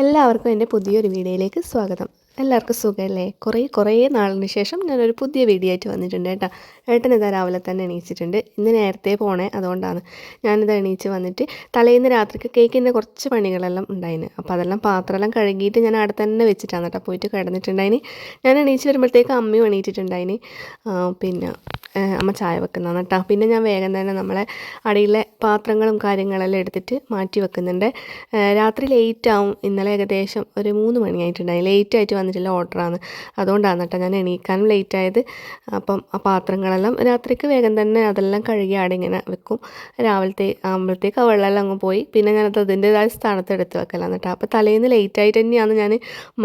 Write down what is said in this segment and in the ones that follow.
എല്ലാവർക്കും എന്റെ പുതിയൊരു വീഡിയോയിലേക്ക് സ്വാഗതം. എല്ലാവർക്കും സുഖമല്ലേ? കുറേ കുറേ നാളിന് ശേഷം ഞാനൊരു പുതിയ വീഡിയോ ആയിട്ട് വന്നിട്ടുണ്ട് കേട്ടോ. ഏട്ടൻ ഇതാ രാവിലെ തന്നെ എണീച്ചിട്ടുണ്ട്. ഇന്ന് നേരത്തെ പോണേ അതുകൊണ്ടാണ്. ഞാനിത് എണീച്ച് വന്നിട്ട് തലേന്ന് രാത്രിക്ക് കേക്കിന്റെ കുറച്ച് പണികളെല്ലാം ഉണ്ടായിന്. അപ്പോൾ അതെല്ലാം പാത്രമെല്ലാം കഴുകിയിട്ട് ഞാൻ അവിടെ തന്നെ വെച്ചിട്ടാണ് കേട്ടോ പോയിട്ട് കിടന്നിട്ടുണ്ടായിന്. ഞാൻ എണീച്ച് വരുമ്പോഴത്തേക്ക് അമ്മയും എണീറ്റിട്ടുണ്ടായിന്. പിന്നെ അമ്മ ചായ വെക്കുന്നതാണ് കേട്ടോ പിന്നെ ഞാൻ വേഗം തന്നെ നമ്മളെ അടിയിലെ പാത്രങ്ങളും കാര്യങ്ങളെല്ലാം എടുത്തിട്ട് മാറ്റി വെക്കുന്നുണ്ട്. രാത്രി ലേറ്റ് ആവും. ഇന്നലെ ഏകദേശം ഒരു മൂന്ന് മണിയായിട്ടുണ്ടായി. ലേറ്റ് ആയിട്ട് വന്നിട്ടുള്ള ഓർഡറാണ് അതുകൊണ്ടാണ് കേട്ടോ ഞാൻ എണീക്കാനും ലേറ്റ് ആയത്. അപ്പം ആ പാത്രങ്ങളെല്ലാം രാത്രിക്ക് വേഗം തന്നെ അതെല്ലാം കഴുകി ആടെ ഇങ്ങനെ വെക്കും. രാവിലത്തെ ആകുമ്പോഴത്തേക്ക് ആ വെള്ളമെല്ലാം അങ്ങ് പോയി. പിന്നെ ഞാനത് അതിന്റെതായ സ്ഥാനത്ത് എടുത്ത് വെക്കലാണ് കേട്ടോ അപ്പോൾ തലേന്ന് ലേറ്റ് ആയിട്ട് തന്നെയാണ് ഞാൻ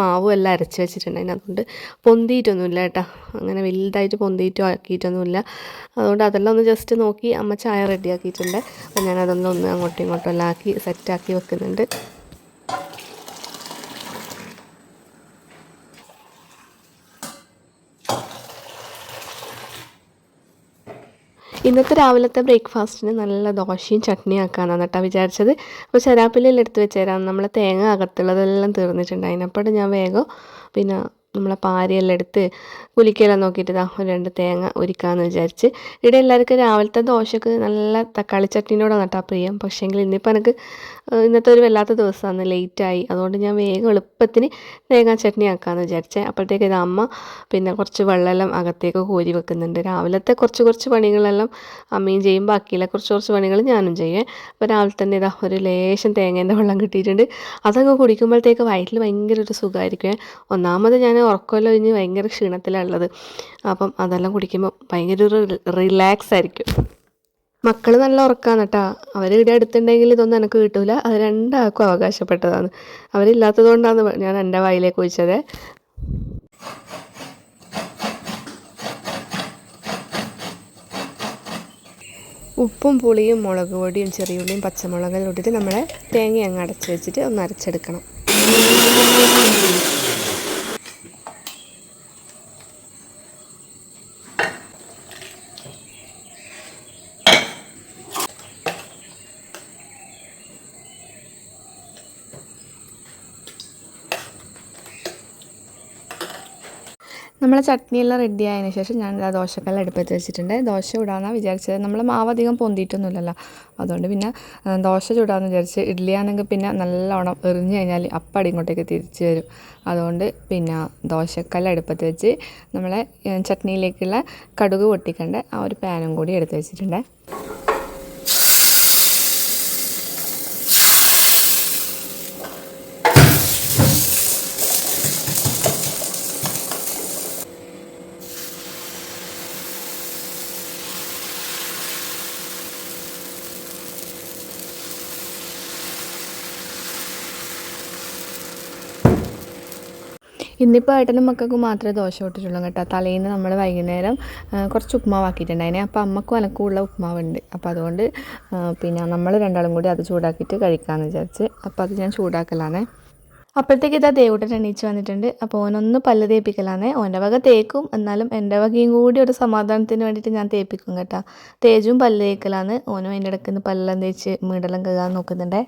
മാവും എല്ലാം അരച്ച് വെച്ചിട്ടുണ്ടായിരുന്നു അതുകൊണ്ട് പൊന്തിയിട്ടൊന്നുമില്ല കേട്ടോ അങ്ങനെ വലുതായിട്ട് പൊന്തിയിട്ടോ ആക്കിയിട്ടൊന്നുമില്ല. അതുകൊണ്ട് അതെല്ലാം ഒന്ന് ജസ്റ്റ് നോക്കി അമ്മ ചായ റെഡിയാക്കിയിട്ടുണ്ട് അപ്പോൾ ഞാനതൊന്നും ഒന്ന് അങ്ങോട്ടും ഇങ്ങോട്ടും എല്ലാം ആക്കി സെറ്റാക്കി വെക്കുന്നുണ്ട്. ഇന്നത്തെ രാവിലത്തെ ബ്രേക്ക്ഫാസ്റ്റിന് നല്ല ദോശയും ചട്നിയും ആക്കാനാണ് കേട്ടോ വിചാരിച്ചത്. അപ്പോൾ ശരാപ്പിലെല്ലാം എടുത്ത് വെച്ചേരാം നമ്മളെ തേങ്ങ അകത്തുള്ളതെല്ലാം തീർന്നിട്ടുണ്ടായിരുന്നു അപ്പോൾ ഞാൻ വേഗം പിന്നെ നമ്മളെ പാരിയെല്ലാം എടുത്ത് കുലിക്കെല്ലാം നോക്കിയിട്ട് ഇതാ ഒരു രണ്ട് തേങ്ങ ഉരിക്കാമെന്ന് വിചാരിച്ച്. ഇവിടെ എല്ലാവർക്കും രാവിലത്തെ ദോശക്ക് നല്ല തക്കാളി ചട്നിയോടെ കേട്ടോ പ്രിയം. പക്ഷേങ്കിൽ ഇന്നിപ്പോൾ എനിക്ക് ഇന്നത്തെ ഒരു വല്ലാത്ത ദിവസമാണ് ലേറ്റായി അതുകൊണ്ട് ഞാൻ വേഗം എളുപ്പത്തിന് തേങ്ങാ ചട്നി ആക്കാമെന്ന് വിചാരിച്ചേ. അപ്പോഴത്തേക്ക് ഇത് അമ്മ പിന്നെ കുറച്ച് വെള്ളമെല്ലാം അകത്തേക്ക് കോരി വെക്കുന്നുണ്ട്. രാവിലത്തെ കുറച്ച് കുറച്ച് പണികളെല്ലാം അമ്മയും ചെയ്യും. ബാക്കിയുള്ള കുറച്ച് കുറച്ച് പണികൾ ഞാനും ചെയ്യേ. അപ്പോൾ രാവിലെ തന്നെ ഇതാ ഒരു ലേശം തേങ്ങേന്റെ വെള്ളം കിട്ടിയിട്ടുണ്ട്. അതങ്ങ് കുടിക്കുമ്പോഴത്തേക്ക് വയറ്റിൽ ഭയങ്കര ഒരു സുഖമായിരിക്കും ഒന്നാമത് ഞാൻ ഉറക്കമല്ലോ കഴിഞ്ഞ് ഭയങ്കര ക്ഷീണത്തിലുള്ളത് അപ്പം അതെല്ലാം കുടിക്കുമ്പോൾ ഭയങ്കര ഒരു റിലാക്സ് ആയിരിക്കും മക്കൾ നല്ല ഉറക്കാന്ന് കേട്ടാ. അവർ ഇവിടെ അടുത്തുണ്ടെങ്കിൽ ഇതൊന്നും എനിക്ക് കിട്ടൂല. അത് രണ്ടാൾക്കും അവകാശപ്പെട്ടതാണ്. അവരില്ലാത്തത് കൊണ്ടാണ് ഞാൻ എന്റെ വായിലേക്ക് ഒഴിച്ചത്. ഉപ്പും പുളിയും മുളക് പൊടിയും ചെറിയുള്ളിയും പച്ചമുളകും ഇട്ടിട്ട് നമ്മളെ തേങ്ങ അങ്ങ് അടച്ച് വെച്ചിട്ട് ഒന്ന് അരച്ചെടുക്കണം. നമ്മളെ ചട്നിയെല്ലാം റെഡി ആയതിനു ശേഷം ഞാൻ ആ ദോശക്കല്ല് അടുപ്പത്ത് വെച്ചിട്ടുണ്ട്. ദോശ ചൂടാന്നാണ് വിചാരിച്ചത്. നമ്മൾ മാവ് അധികം പൊന്തിയിട്ടൊന്നുമില്ലല്ലോ. അതുകൊണ്ട് പിന്നെ ദോശ ചൂടാന്ന് വിചാരിച്ച് ഇഡ്ഡലിയാണെങ്കിൽ പിന്നെ നല്ലോണം എറിഞ്ഞു കഴിഞ്ഞാൽ അപ്പം ഇങ്ങോട്ടേക്ക് തിരിച്ചു വരും. അതുകൊണ്ട് പിന്നെ ദോശക്കല്ല് അടുപ്പത്ത് വെച്ച് നമ്മളെ ചട്നിയിലേക്കുള്ള കടുക് പൊട്ടിക്കേണ്ട. ആ ഒരു പാനും കൂടി എടുത്ത് വെച്ചിട്ടുണ്ട്. ഇന്നിപ്പോൾ ഏട്ടനും മക്കൾക്കും മാത്രമേ ദോശ ഇട്ടിട്ടുള്ളൂ കേട്ടോ. തലേന്ന് നമ്മൾ വൈകുന്നേരം കുറച്ച് ഉപ്മാവാക്കിയിട്ടുണ്ടായിനെ. അപ്പോൾ അമ്മക്കും എനക്കും ഉള്ള ഉപ്മാവുണ്ട്. അപ്പോൾ അതുകൊണ്ട് പിന്നെ നമ്മൾ രണ്ടാളും കൂടി അത് ചൂടാക്കിയിട്ട് കഴിക്കാമെന്ന് വിചാരിച്ച് അപ്പോൾ അത് ഞാൻ ചൂടാക്കലാണേ. അപ്പോഴത്തേക്ക് ഇതാ ദേവൂട്ടൻ എണീച്ച് വന്നിട്ടുണ്ട്. അപ്പോൾ ഓനൊന്ന് പല്ല് തേപ്പിക്കലാണേ. ഓന്റെ വക തേക്കും. എന്നാലും എന്റെ വകയും കൂടി ഒരു സമാധാനത്തിന് വേണ്ടിയിട്ട് ഞാൻ തേപ്പിക്കും കേട്ടോ. തേജും പല്ല് തേക്കലാണ്. ഓനും അതിന്റെ ഇടയ്ക്ക് നിന്ന് പല്ലെല്ലാം തേച്ച് മീടെല്ലാം കഴുകാൻ നോക്കുന്നുണ്ടേ.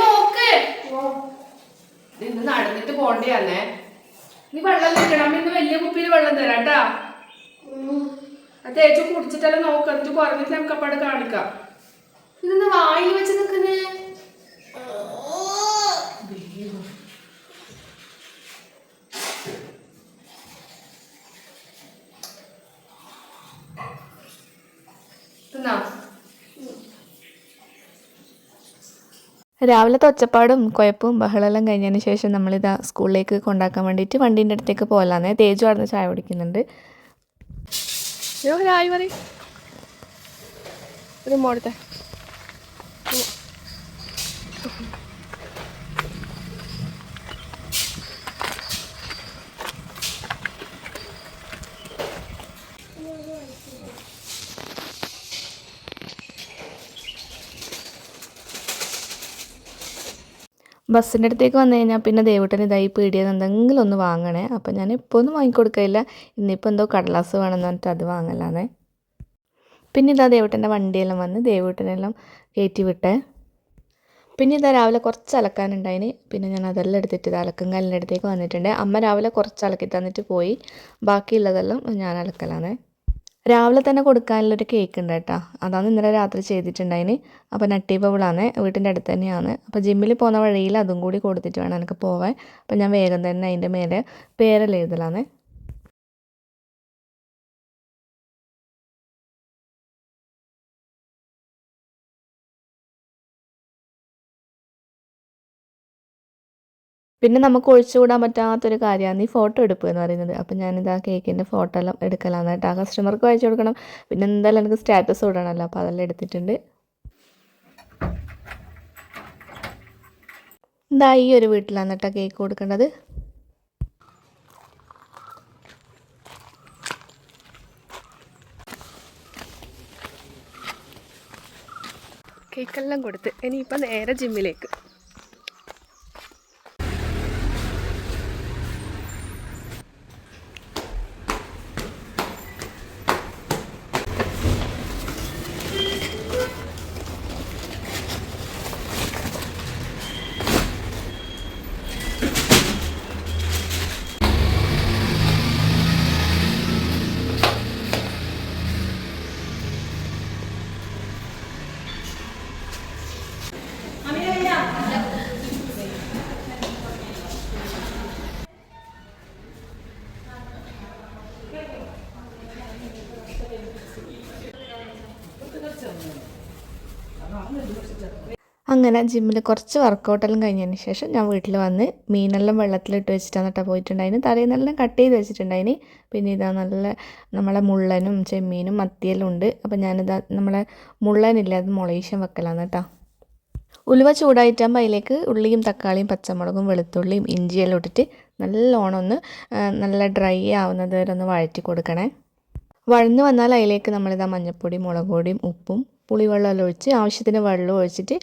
നോക്ക്. നടന്നിട്ട് പോണ്ടേ നീ വെള്ളം തരണം. ഇന്ന് വലിയ കുപ്പിയിൽ വെള്ളം തരാട്ടാ തേജ് കുടിച്ചിട്ടെല്ലാം നോക്കാം. എന്നിട്ട് കുറഞ്ഞിട്ട് നമുക്ക് അപ്പാട് കാണിക്കാം. ഇതൊന്ന് വായിൽ വെച്ച് നിൽക്കുന്നേ? രാവിലത്തെ ഒച്ചപ്പാടും കുഴപ്പവും ബഹളമെല്ലാം കഴിഞ്ഞതിന് ശേഷം നമ്മളിതാ സ്കൂളിലേക്ക് കൊണ്ടാക്കാൻ വേണ്ടിയിട്ട് വണ്ടീന്റെ അടുത്തേക്ക് പോകലാന്ന് തേജു അവിടെ ചായ കുടിക്കുന്നുണ്ട്. ഒരു മോടുത്തെ ബസ്സിന്റെ അടുത്തേക്ക് വന്നു കഴിഞ്ഞാൽ പിന്നെ ദേവട്ടൻ ഇതായി പേടിയത് എന്തെങ്കിലും ഒന്ന് വാങ്ങണേ. അപ്പം ഞാൻ ഇപ്പോൾ ഒന്നും വാങ്ങിക്കൊടുക്കില്ല ഇന്നിപ്പോൾ എന്തോ കടലാസ് വേണമെന്ന് പറഞ്ഞിട്ട് അത് വാങ്ങലാന്നേ. പിന്നെ ഇതാ ദേവട്ടന്റെ വണ്ടിയെല്ലാം വന്ന് ദേവട്ടനെല്ലാം കയറ്റി വിട്ടേ. പിന്നെ ഇതാ രാവിലെ കുറച്ച് അലക്കാനുണ്ടായിന്. പിന്നെ ഞാൻ അതെല്ലാം എടുത്തിട്ട് ഇത് അലക്കും കല്ലിന്റെ അടുത്തേക്ക് വന്നിട്ടുണ്ട്. അമ്മ രാവിലെ കുറച്ച് അലക്കി തന്നിട്ട് പോയി. ബാക്കിയുള്ളതെല്ലാം ഞാൻ അലക്കലാണേ രാവിലെ തന്നെ കൊടുക്കാനുള്ളൊരു കേക്ക് ഉണ്ട് കേട്ടോ. അതാണ് ഇന്നലെ രാത്രി ചെയ്തിട്ടുണ്ടായിന്. അപ്പോൾ നട്ടി ബബിളാണ് വീട്ടിന്റെ അടുത്ത് തന്നെയാണ്. അപ്പോൾ ജിമ്മിൽ പോകുന്ന വഴിയിൽ അതും കൂടി കൊടുത്തിട്ട് വേണം എനിക്ക് പോവാൻ. അപ്പോൾ ഞാൻ വേഗം തന്നെ അതിന്റെ മേലെ പേരെല്ലാം എഴുതലാണ്. പിന്നെ നമുക്ക് ഒഴിച്ചുകൂടാൻ പറ്റാത്തൊരു കാര്യമാണ്. ഈ ഫോട്ടോ എടുപ്പ് എന്ന് പറയുന്നത്. അപ്പം ഞാനിത് കേക്കിന്റെ ഫോട്ടോ എല്ലാം എടുക്കലാണ് കേട്ടോ. ആ കസ്റ്റമർക്ക് അയച്ചു കൊടുക്കണം. പിന്നെ എന്തായാലും എനിക്ക് സ്റ്റാറ്റസ് ഇടണമല്ലോ. അപ്പോൾ അതെല്ലാം എടുത്തിട്ടുണ്ട്. എന്താ ഈ ഒരു വീട്ടിലാണ് കേട്ടോ കേക്ക് കൊടുക്കേണ്ടത്. കേക്കെല്ലാം കൊടുത്ത് ഇനിയിപ്പം നേരെ ജിമ്മിലേക്ക് അങ്ങനെ ജിമ്മിൽ കുറച്ച് വർക്കൗട്ടെല്ലാം കഴിഞ്ഞതിന് ശേഷം ഞാൻ വീട്ടിൽ വന്ന് മീനെല്ലാം വെള്ളത്തിലിട്ട് വെച്ചിട്ടാണ് കേട്ടോ പോയിട്ടുണ്ടായിന്. തലേന്നെല്ലാം കട്ട് ചെയ്ത് വെച്ചിട്ടുണ്ടായിന്. പിന്നെ ഇതാ നല്ല നമ്മളെ മുള്ളനും ചെമ്മീനും മത്തിയെല്ലാം ഉണ്ട്. അപ്പം ഞാനിതാ നമ്മളെ മുള്ളനില്ല അത് മുളീശം വെക്കലാണ് കേട്ടോ ഉലുവ ചൂടായിട്ടാകുമ്പോൾ അതിലേക്ക് ഉള്ളിയും തക്കാളിയും പച്ചമുളകും വെളുത്തുള്ളിയും ഇഞ്ചിയെല്ലാം ഇട്ടിട്ട് നല്ലോണം ഒന്ന് നല്ല ഡ്രൈ ആവുന്നത് വരെ ഒന്ന് വഴറ്റി കൊടുക്കണേ. വഴന്ന് വന്നാൽ അതിലേക്ക് നമ്മളിതാ മഞ്ഞൾപ്പൊടിയും മുളക് പൊടിയും ഉപ്പും പുളിവെള്ളമെല്ലാം ഒഴിച്ച് ആവശ്യത്തിന് വെള്ളം ഒഴിച്ചിട്ട്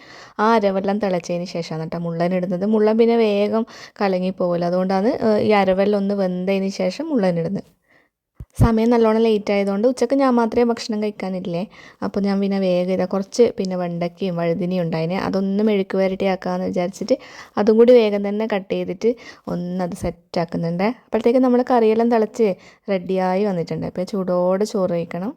ആ അരവെല്ലാം തിളച്ചതിന് ശേഷമാണ് കേട്ടോ മുള്ളൻ ഇടുന്നത് മുള്ളൻ പിന്നെ വേഗം കലങ്ങി പോകില്ല അതുകൊണ്ടാണ് ഈ അരവെല്ലാം ഒന്ന് വെന്തതിന് ശേഷം മുള്ളൻ ഇടുന്നത് സമയം നല്ലോണം ലേറ്റ് ആയതുകൊണ്ട് ഉച്ചയ്ക്ക് ഞാൻ മാത്രമേ ഭക്ഷണം കഴിക്കാനില്ലേ? അപ്പോൾ ഞാൻ പിന്നെ വേഗം ഇതാ കുറച്ച് പിന്നെ വെണ്ടയ്ക്കയും വഴുതിനിയും ഉണ്ടായിന്. അതൊന്ന് മെഴുക്ക് വരട്ടി ആക്കാമെന്ന് വിചാരിച്ചിട്ട് അതും കൂടി വേഗം തന്നെ കട്ട് ചെയ്തിട്ട് ഒന്നത് സെറ്റ് ആക്കുന്നുണ്ട്. അപ്പോഴത്തേക്ക് നമ്മൾ കറിയെല്ലാം തിളച്ച് റെഡിയായി വന്നിട്ടുണ്ട്. അപ്പോൾ ചൂടോടെ ചോറ് കഴിക്കണം.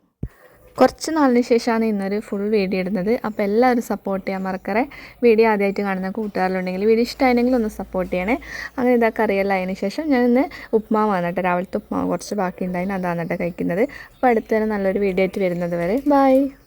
കുറച്ച് നാളിന് ശേഷമാണ് ഇന്നൊരു ഫുൾ വീഡിയോ ഇടുന്നത്. അപ്പോൾ എല്ലാവരും സപ്പോർട്ട് ചെയ്യാൻ മറക്കറേ. വീഡിയോ ആദ്യമായിട്ട് കാണുന്ന കൂട്ടുകാരിലുണ്ടെങ്കിൽ വീഡിയോ ഇഷ്ടമായെങ്കിൽ ഒന്ന് സപ്പോർട്ട് ചെയ്യണേ. അങ്ങനെ ഇതാ കറിയെല്ലാം അതിന് ശേഷം ഞാൻ ഇന്ന് ഉപ്മാവാണ് കേട്ടോ. രാവിലത്തെ ഉപ്മാവ് കുറച്ച് ബാക്കി ഉണ്ടായിരുന്നു അതാണ് കഴിക്കുന്നത്. അപ്പോൾ അടുത്ത നല്ലൊരു വീഡിയോ ആയിട്ട് വരുന്നത് വരെ. ബൈ